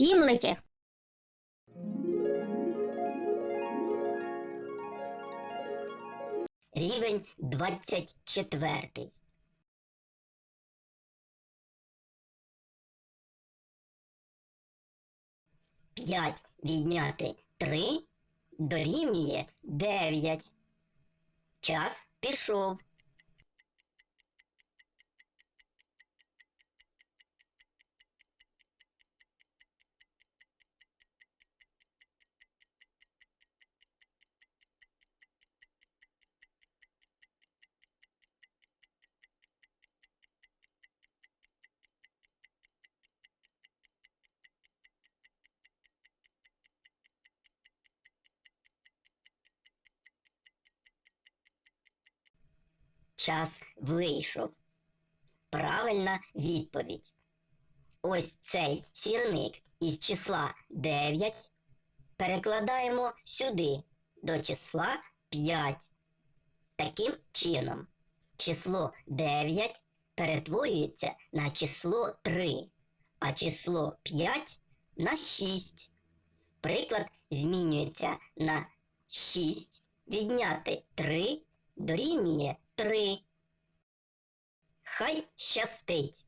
Сімлики. Рівень 24. П'ять відняти три дорівнює дев'ять. Час пішов. Час вийшов. Правильна відповідь. Ось цей сірник із числа 9 перекладаємо сюди до числа 5. Таким чином, число 9 перетворюється на число 3, а число 5 на 6. Приклад змінюється на 6 відняти 3 дорівнює 3. Хай щастить!